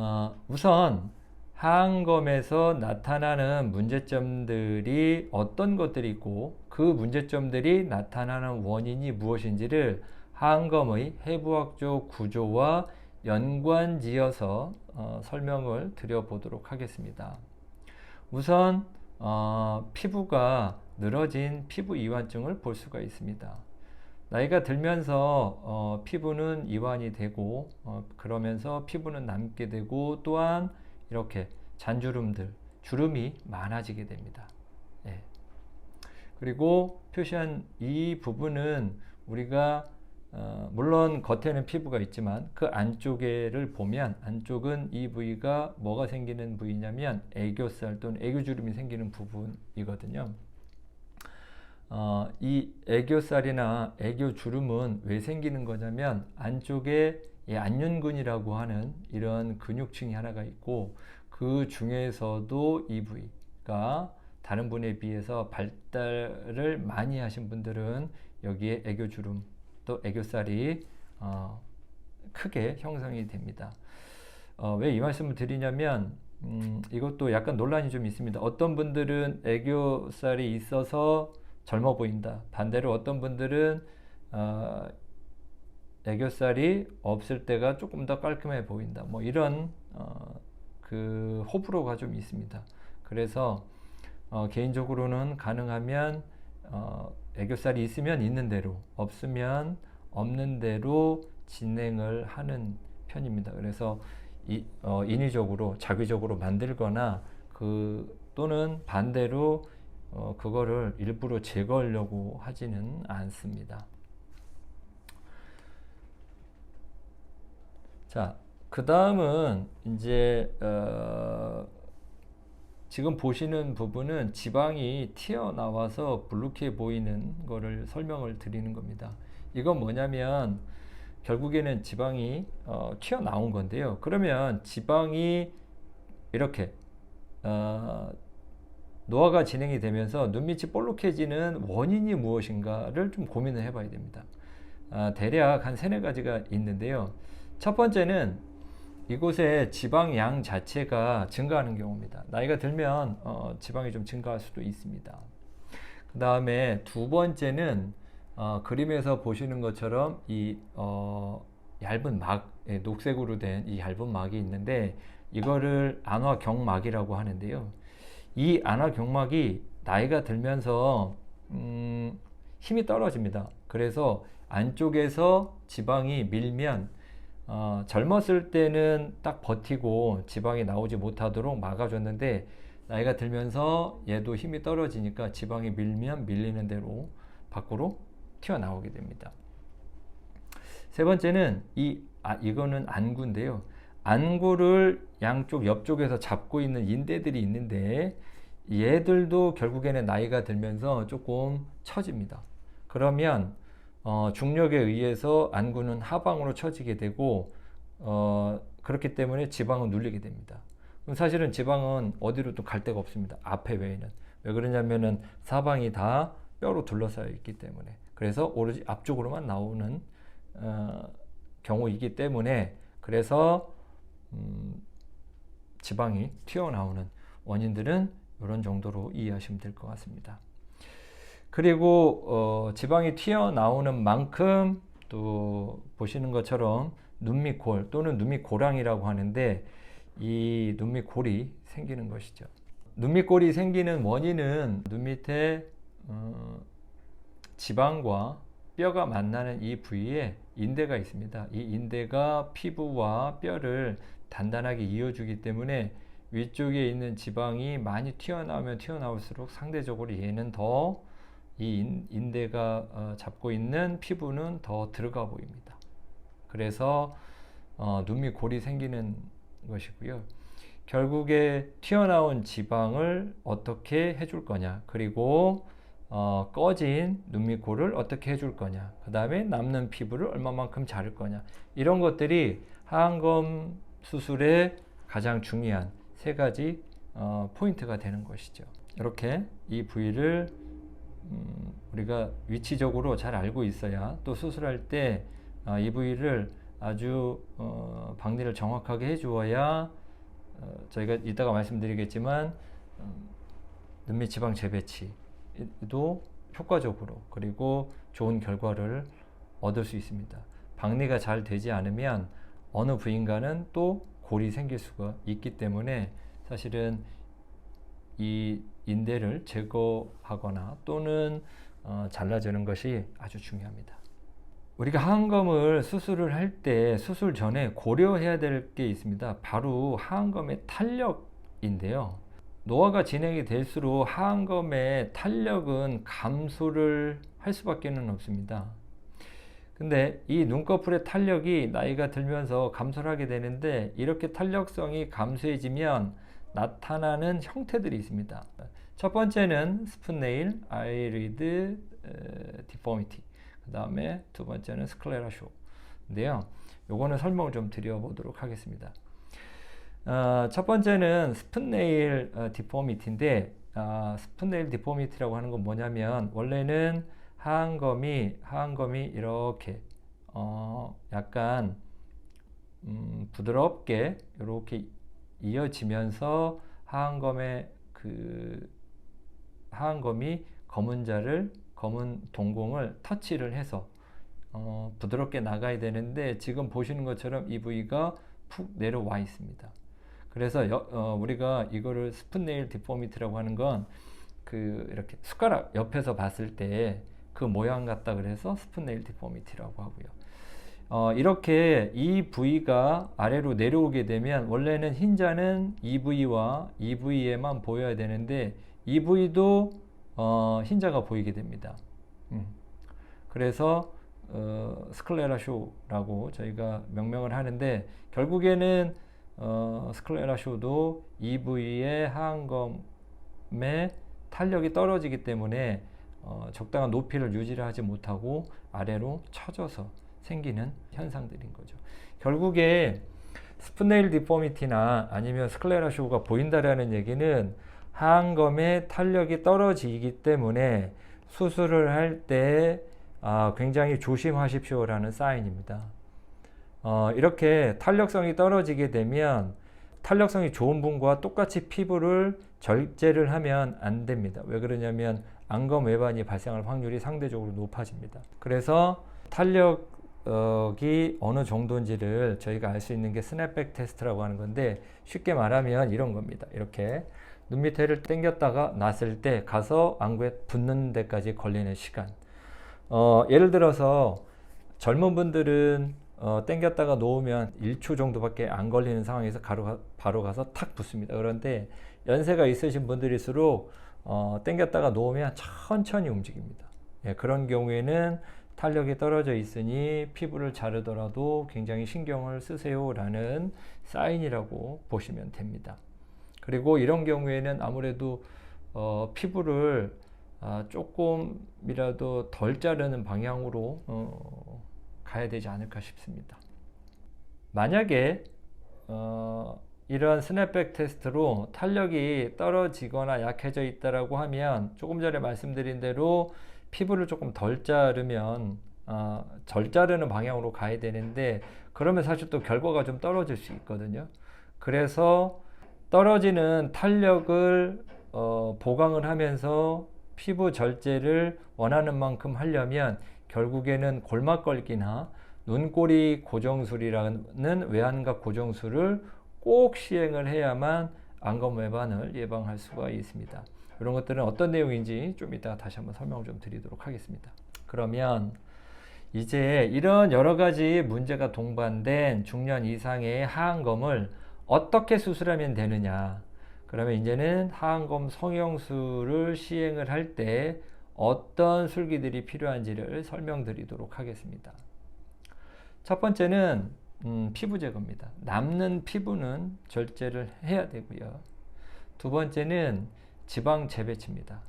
어, 우선 하안검에서 나타나는 문제점들이 어떤 것들이 있고 그 문제점들이 나타나는 원인이 무엇인지를 하안검의 해부학적 구조와 연관지어서 어, 설명을 드려보도록 하겠습니다. 우선 어, 피부가 늘어진 피부 이완증을 볼 수가 있습니다. 나이가 들면서 어, 피부는 이완이 되고 어, 그러면서 피부는 남게 되고 또한 이렇게 잔주름들, 주름이 많아지게 됩니다. 예. 그리고 표시한 이 부분은 우리가 어, 물론 겉에는 피부가 있지만 그 안쪽에를 보면 안쪽은 이 부위가 뭐가 생기는 부위냐면 애교살 또는 애교주름이 생기는 부분이거든요. 어, 이 애교살이나 애교 주름은 왜 생기는 거냐면 안쪽에 이 안윤근이라고 하는 이런 근육층이 하나가 있고 그 중에서도 이 부위가 다른 분에 비해서 발달을 많이 하신 분들은 여기에 애교 주름 또 애교살이 어, 크게 형성이 됩니다. 어, 왜 이 말씀을 드리냐면 음, 이것도 약간 논란이 좀 있습니다. 어떤 분들은 애교살이 있어서 젊어 보인다. 반대로 어떤 분들은 어, 애교살이 없을 때가 조금 더 깔끔해 보인다. 뭐 이런 어, 그 호불호가 좀 있습니다. 그래서 어, 개인적으로는 가능하면 어, 애교살이 있으면 있는 대로 없으면 없는 대로 진행을 하는 편입니다. 그래서 이, 어, 인위적으로 자기적으로 만들거나 그 또는 반대로 어, 그거를 일부러 제거하려고 하지는 않습니다. 자, 그 다음은 이제 어, 지금 보시는 부분은 지방이 튀어나와서 불룩해 보이는 거를 설명을 드리는 겁니다. 이건 뭐냐면 결국에는 지방이 어, 튀어나온 건데요. 그러면 지방이 이렇게 어, 노화가 진행이 되면서 눈밑이 볼록해지는 원인이 무엇인가를 좀 고민을 해봐야 됩니다. 아, 대략 한 세네 가지가 있는데요. 첫 번째는 이곳에 지방 양 자체가 증가하는 경우입니다. 나이가 들면 어, 지방이 좀 증가할 수도 있습니다. 그 다음에 두 번째는 어, 그림에서 보시는 것처럼 이 어, 얇은 막, 예, 녹색으로 된 이 얇은 막이 있는데 이거를 안화 경막이라고 하는데요. 이 안화 경막이 나이가 들면서 음, 힘이 떨어집니다. 그래서 안쪽에서 지방이 밀면 어, 젊었을 때는 딱 버티고 지방이 나오지 못하도록 막아줬는데 나이가 들면서 얘도 힘이 떨어지니까 지방이 밀면 밀리는 대로 밖으로 튀어나오게 됩니다. 세 번째는 이 아, 이거는 안구인데요. 안구를 양쪽 옆쪽에서 잡고 있는 인대들이 있는데 얘들도 결국에는 나이가 들면서 조금 처집니다. 그러면 어, 중력에 의해서 안구는 하방으로 처지게 되고 어, 그렇기 때문에 지방은 눌리게 됩니다. 그럼 사실은 지방은 어디로 또 갈 데가 없습니다. 앞에 외에는 왜 그러냐면은 사방이 다 뼈로 둘러싸여 있기 때문에 그래서 오로지 앞쪽으로만 나오는 어, 경우이기 때문에 그래서 음, 지방이 튀어나오는 원인들은 이런 정도로 이해하시면 될 것 같습니다. 그리고 어, 지방이 튀어나오는 만큼 또 보시는 것처럼 눈밑 골 또는 눈밑 고랑이라고 하는데 이 눈밑 골이 생기는 것이죠. 눈밑 골이 생기는 원인은 눈밑에 어, 지방과 뼈가 만나는 이 부위에 인대가 있습니다. 이 인대가 피부와 뼈를 단단하게 이어주기 때문에 위쪽에 있는 지방이 많이 튀어나오면 튀어나올수록 상대적으로 얘는 더 이 인대가 어, 잡고 있는 피부는 더 들어가 보입니다. 그래서 어, 눈밑 골이 생기는 것이고요. 결국에 튀어나온 지방을 어떻게 해줄 거냐, 그리고 어, 꺼진 눈밑 골을 어떻게 해줄 거냐, 그 다음에 남는 피부를 얼마만큼 자를 거냐, 이런 것들이 하안검 수술의 가장 중요한 세 가지 어, 포인트가 되는 것이죠. 이렇게 이 부위를 음, 우리가 위치적으로 잘 알고 있어야 또 수술할 때이 어, 부위를 아주 어, 박리를 정확하게 해주어야 어, 저희가 이따가 말씀드리겠지만 어, 눈밑 지방 재배치도 효과적으로 그리고 좋은 결과를 얻을 수 있습니다. 박리가 잘 되지 않으면 어느 부인가는 또 골이 생길 수가 있기 때문에 사실은 이 인대를 제거하거나 또는 어, 잘라주는 것이 아주 중요합니다. 우리가 하안검을 수술을 할 때 수술 전에 고려해야 될 게 있습니다. 바로 하안검의 탄력인데요. 노화가 진행이 될수록 하안검의 탄력은 감소를 할 수밖에 없습니다. 근데 이 눈꺼풀의 탄력이 나이가 들면서 감소를 하게 되는데 이렇게 탄력성이 감소해지면 나타나는 형태들이 있습니다. 첫 번째는 스푼 네일, 아이리드 디포미티. 그 다음에 두 번째는 스클레라 쇼인데요. 요거는 설명을 좀 드려보도록 하겠습니다. 어, 첫 번째는 스푼 네일 어, 디포미티인데 어, 스푼 네일 디포미티라고 하는 건 뭐냐면 원래는 하안검이 하안검이 이렇게 어, 약간 음, 부드럽게 이렇게 이어지면서 하안검의 그 하안검이 검은 자를 검은 동공을 터치를 해서 어, 부드럽게 나가야 되는데 지금 보시는 것처럼 이 부위가 푹 내려와 있습니다. 그래서 여, 어, 우리가 이거를 스푼 네일 디포미티라고 하는 건 그 이렇게 숟가락 옆에서 봤을 때 그 모양 같다 그래서 스푼네일 디포미티라고 하고요. 어, 이렇게 이 부위가 아래로 내려오게 되면 원래는 흰자는 이 부위와 이 부위에만 보여야 되는데 이 부위도 어, 흰자가 보이게 됩니다. 음. 그래서 어, 스클레라 쇼라고 저희가 명명을 하는데 결국에는 어, 스클레라 쇼도 이 부위의 하안검의 탄력이 떨어지기 때문에 어, 적당한 높이를 유지를 하지 못하고 아래로 처져서 생기는 현상들인 거죠. 결국에 스프네일 디포미티나 아니면 스클레라 쇼가 보인다라는 얘기는 하안검의 탄력이 떨어지기 때문에 수술을 할때 아, 굉장히 조심하십시오라는 사인입니다. 어, 이렇게 탄력성이 떨어지게 되면 탄력성이 좋은 분과 똑같이 피부를 절제를 하면 안 됩니다. 왜 그러냐면 안검 외반이 발생할 확률이 상대적으로 높아집니다. 그래서 탄력이 어느 정도인지를 저희가 알 수 있는 게 스냅백 테스트라고 하는 건데 쉽게 말하면 이런 겁니다. 이렇게 눈 밑에를 당겼다가 놨을 때 가서 안구에 붙는 데까지 걸리는 시간. 어, 예를 들어서 젊은 분들은 어, 당겼다가 놓으면 1초 정도밖에 안 걸리는 상황에서 바로, 바로 가서 탁 붙습니다. 그런데 연세가 있으신 분들일수록 어, 당겼다가 놓으면 천천히 움직입니다. 예, 그런 경우에는 탄력이 떨어져 있으니 피부를 자르더라도 굉장히 신경을 쓰세요라는 사인이라고 보시면 됩니다. 그리고 이런 경우에는 아무래도 어, 피부를 아, 조금이라도 덜 자르는 방향으로 어, 가야 되지 않을까 싶습니다. 만약에 어, 이런 스냅백 테스트로 탄력이 떨어지거나 약해져 있다라고 하면 조금 전에 말씀드린 대로 피부를 조금 덜 자르면 어, 덜 자르는 방향으로 가야 되는데 그러면 사실 또 결과가 좀 떨어질 수 있거든요. 그래서 떨어지는 탄력을 어, 보강을 하면서 피부 절제를 원하는 만큼 하려면 결국에는 골막걸기나 눈꼬리 고정술이라는 외안각 고정술을 꼭 시행을 해야만 안검외반을 예방할 수가 있습니다. 이런 것들은 어떤 내용인지 좀 이따 다시 한번 설명을 좀 드리도록 하겠습니다. 그러면 이제 이런 여러 가지 문제가 동반된 중년 이상의 하안검을 어떻게 수술하면 되느냐. 그러면 이제는 하안검 성형술을 시행을 할 때 어떤 술기들이 필요한지를 설명드리도록 하겠습니다. 첫 번째는 음, 피부 제거입니다. 남는 피부는 절제를 해야 되고요. 두 번째는 지방 재배치입니다.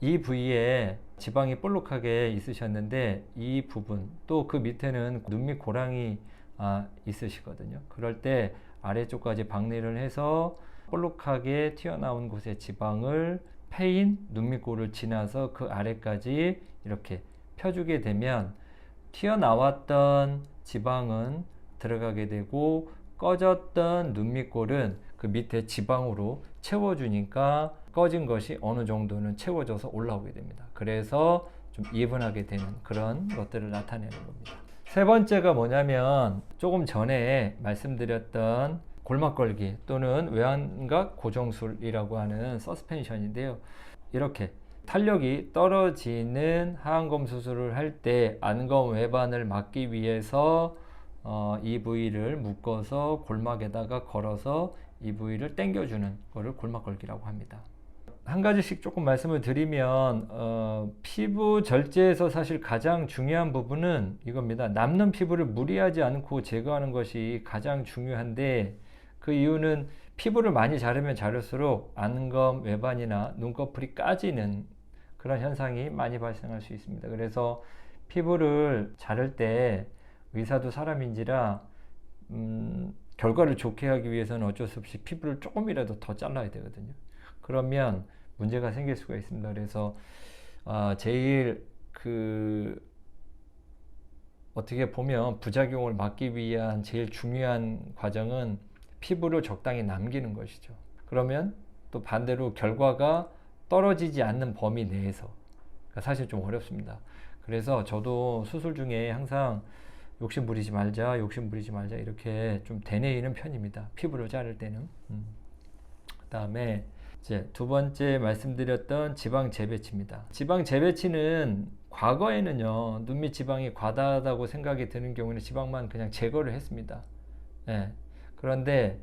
이 부위에 지방이 볼록하게 있으셨는데 이 부분 또 그 밑에는 눈 밑 고랑이 아, 있으시거든요. 그럴 때 아래쪽까지 박리를 해서 볼록하게 튀어나온 곳의 지방을 패인 눈 밑골을 지나서 그 아래까지 이렇게 펴주게 되면 튀어나왔던 지방은 들어가게 되고 꺼졌던 눈 밑골은 그 밑에 지방으로 채워주니까 꺼진 것이 어느 정도는 채워져서 올라오게 됩니다. 그래서 좀 이분하게 되는 그런 것들을 나타내는 겁니다. 세 번째가 뭐냐면 조금 전에 말씀드렸던 골막걸기 또는 외환각 고정술이라고 하는 서스펜션인데요. 이렇게 탄력이 떨어지는 하안검 수술을 할 때 안검 외반을 막기 위해서 어, 이 부위를 묶어서 골막에다가 걸어서 이 부위를 당겨주는 거를 골막걸기라고 합니다. 한 가지씩 조금 말씀을 드리면 어, 피부 절제에서 사실 가장 중요한 부분은 이겁니다. 남는 피부를 무리하지 않고 제거하는 것이 가장 중요한데 그 이유는 피부를 많이 자르면 자를수록 안검 외반이나 눈꺼풀이 까지는 그런 현상이 많이 발생할 수 있습니다. 그래서 피부를 자를 때 의사도 사람인지라 음, 결과를 좋게 하기 위해서는 어쩔 수 없이 피부를 조금이라도 더 잘라야 되거든요. 그러면 문제가 생길 수가 있습니다. 그래서 아, 제일 그 어떻게 보면 부작용을 막기 위한 제일 중요한 과정은 피부를 적당히 남기는 것이죠. 그러면 또 반대로 결과가 떨어지지 않는 범위 내에서 그러니까 사실 좀 어렵습니다. 그래서 저도 수술 중에 항상 욕심 부리지 말자, 욕심 부리지 말자 이렇게 좀 되뇌이는 편입니다. 피부를 자를 때는. 음. 그다음에 이제 두 번째 말씀드렸던 지방 재배치입니다. 지방 재배치는 과거에는요 눈밑 지방이 과다하다고 생각이 드는 경우는 지방만 그냥 제거를 했습니다. 예. 그런데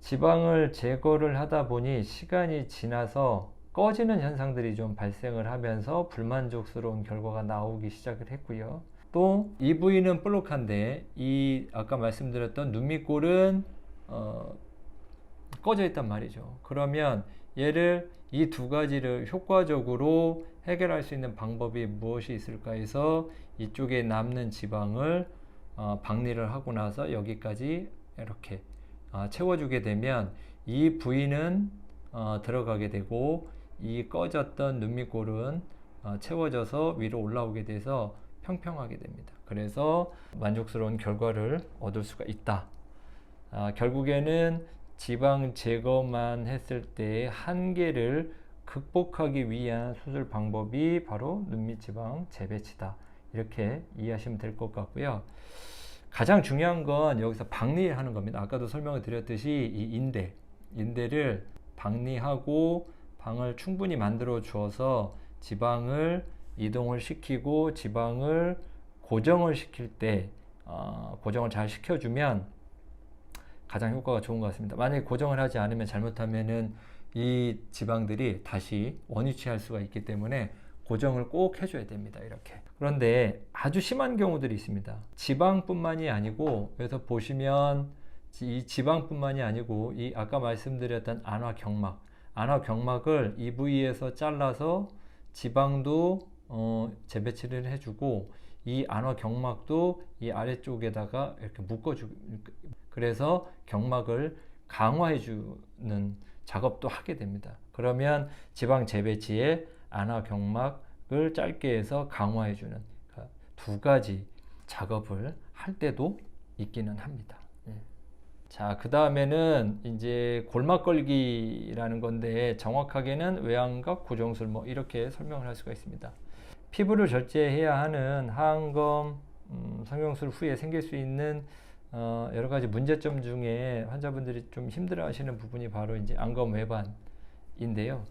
지방을 제거를 하다 보니 시간이 지나서 꺼지는 현상들이 좀 발생을 하면서 불만족스러운 결과가 나오기 시작을 했고요. 또 이 부위는 볼록한데 이 아까 말씀드렸던 눈밑골은 어, 꺼져 있단 말이죠. 그러면 얘를 이 두 가지를 효과적으로 해결할 수 있는 방법이 무엇이 있을까 해서 이쪽에 남는 지방을 어, 박리를 하고 나서 여기까지 이렇게 어, 채워주게 되면 이 부위는 어, 들어가게 되고 이 꺼졌던 눈밑골은 어, 채워져서 위로 올라오게 돼서 평평하게 됩니다. 그래서 만족스러운 결과를 얻을 수가 있다. 아, 결국에는 지방 제거만 했을 때 한계를 극복하기 위한 수술 방법이 바로 눈밑 지방 재배치다. 이렇게 이해하시면 될 것 같고요. 가장 중요한 건 여기서 박리하는 겁니다. 아까도 설명을 드렸듯이 이 인대, 인대를 박리하고 방을 충분히 만들어 주어서 지방을 이동을 시키고 지방을 고정을 시킬 때 어, 고정을 잘 시켜주면 가장 효과가 좋은 것 같습니다. 만약에 고정을 하지 않으면 잘못하면은 이 지방들이 다시 원위치할 수가 있기 때문에 고정을 꼭 해줘야 됩니다. 이렇게. 그런데 아주 심한 경우들이 있습니다. 지방뿐만이 아니고 그래서 보시면 이 지방뿐만이 아니고 이 아까 말씀드렸던 안화 경막, 안화 경막을 이 부위에서 잘라서 지방도 어, 재배치를 해주고 이 안화 경막도 이 아래쪽에다가 이렇게 묶어주고 그래서 경막을 강화해 주는 작업도 하게 됩니다. 그러면 지방 재배치에 안화 경막을 짧게 해서 강화해 주는 그러니까 두 가지 작업을 할 때도 있기는 합니다. 예. 자, 그 다음에는 이제 골막걸기라는 건데 정확하게는 외양각 고정술 뭐 이렇게 설명을 할 수가 있습니다. 피부를 절제해야 하는 하안검 음, 성형술 후에 생길 수 있는 어, 여러 가지 문제점 중에 환자분들이 좀 힘들어하시는 부분이 바로 이제 안검 외반인데요.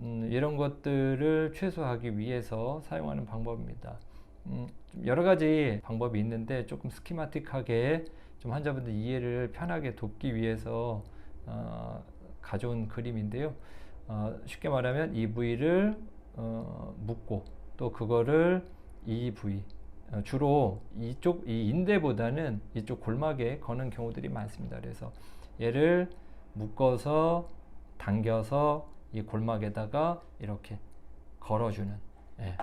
음, 이런 것들을 최소화하기 위해서 사용하는 방법입니다. 음, 여러 가지 방법이 있는데 조금 스키마틱하게 좀 환자분들 이해를 편하게 돕기 위해서 어, 가져온 그림인데요. 어, 쉽게 말하면 이 부위를 어, 묶고 또 그거를 이 부위 어, 주로 이쪽 이 인대보다는 이쪽 골막에 거는 경우들이 많습니다. 그래서 얘를 묶어서 당겨서 이 골막에다가 이렇게 걸어주는. 예.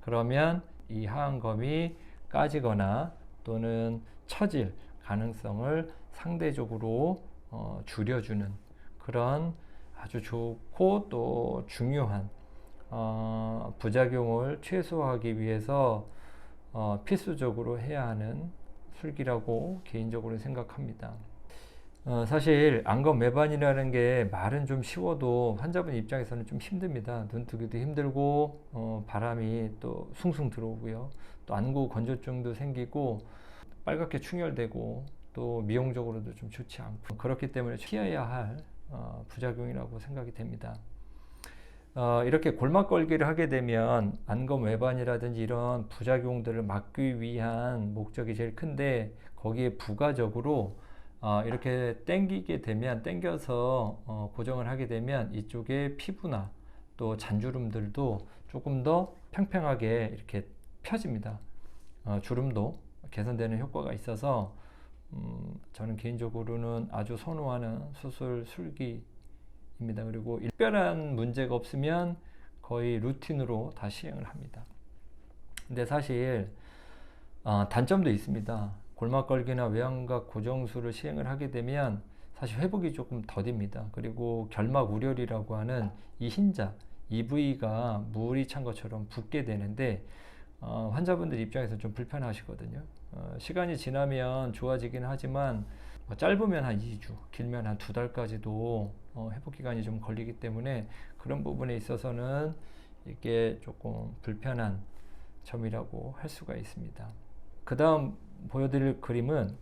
그러면 이 하안검이 까지거나 또는 처질 가능성을 상대적으로 어, 줄여주는 그런 아주 좋고 또 중요한 어, 부작용을 최소화하기 위해서 어, 필수적으로 해야 하는 술기라고 개인적으로 생각합니다. 어, 사실 안검 매반이라는 게 말은 좀 쉬워도 환자분 입장에서는 좀 힘듭니다. 눈 뜨기도 힘들고 어, 바람이 또 숭숭 들어오고요. 또 안구 건조증도 생기고 빨갛게 충혈되고 또 미용적으로도 좀 좋지 않고 그렇기 때문에 피해야 할 어, 부작용이라고 생각이 됩니다. 어, 이렇게 골막걸기를 하게 되면 안검 외반이라든지 이런 부작용들을 막기 위한 목적이 제일 큰데 거기에 부가적으로 어, 이렇게 땡기게 되면 땡겨서 어, 고정을 하게 되면 이쪽에 피부나 또 잔주름들도 조금 더 팽팽하게 이렇게 펴집니다. 어, 주름도 개선되는 효과가 있어서 음, 저는 개인적으로는 아주 선호하는 수술 술기 입니다. 그리고 특별한 문제가 없으면 거의 루틴으로 다 시행을 합니다. 근데 사실 어, 단점도 있습니다. 골막걸기나 외양각 고정술을 시행을 하게 되면 사실 회복이 조금 더딥니다. 그리고 결막 우렬이라고 하는 이 흰자, 이 부위가 물이 찬 것처럼 붓게 되는데 어, 환자분들 입장에서 좀 불편하시거든요. 어, 시간이 지나면 좋아지긴 하지만 뭐 짧으면 한 2주, 길면 한 두 달까지도 어, 회복 기간이 좀 걸리기 때문에 그런 부분에 있어서는 이게 조금 불편한 점이라고 할 수가 있습니다. 그 다음 보여드릴 그림은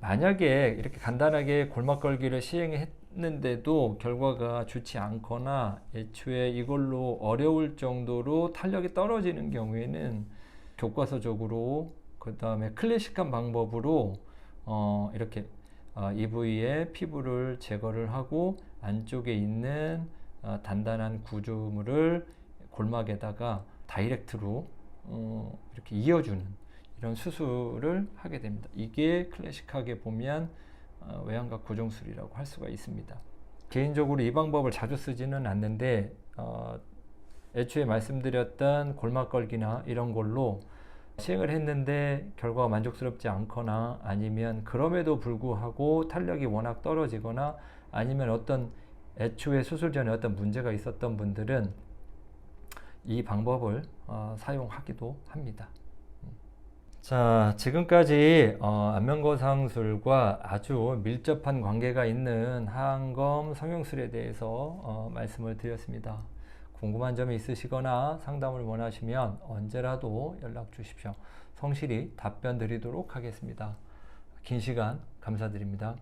만약에 이렇게 간단하게 골막걸기를 시행했는데도 결과가 좋지 않거나 애초에 이걸로 어려울 정도로 탄력이 떨어지는 경우에는 교과서적으로 그 다음에 클래식한 방법으로 어 이렇게 어 이 부위의 피부를 제거를 하고 안쪽에 있는 어 단단한 구조물을 골막에다가 다이렉트로 어 이렇게 이어주는 이런 수술을 하게 됩니다. 이게 클래식하게 보면 어, 외양각 고정술이라고 할 수가 있습니다. 개인적으로 이 방법을 자주 쓰지는 않는데 어, 애초에 말씀드렸던 골막걸기나 이런 걸로 시행을 했는데 결과가 만족스럽지 않거나 아니면 그럼에도 불구하고 탄력이 워낙 떨어지거나 아니면 어떤 애초에 수술 전에 어떤 문제가 있었던 분들은 이 방법을 어, 사용하기도 합니다. 자, 지금까지 어, 안면거상술과 아주 밀접한 관계가 있는 항검 성형술에 대해서 어, 말씀을 드렸습니다. 궁금한 점이 있으시거나 상담을 원하시면 언제라도 연락 주십시오. 성실히 답변 드리도록 하겠습니다. 긴 시간 감사드립니다.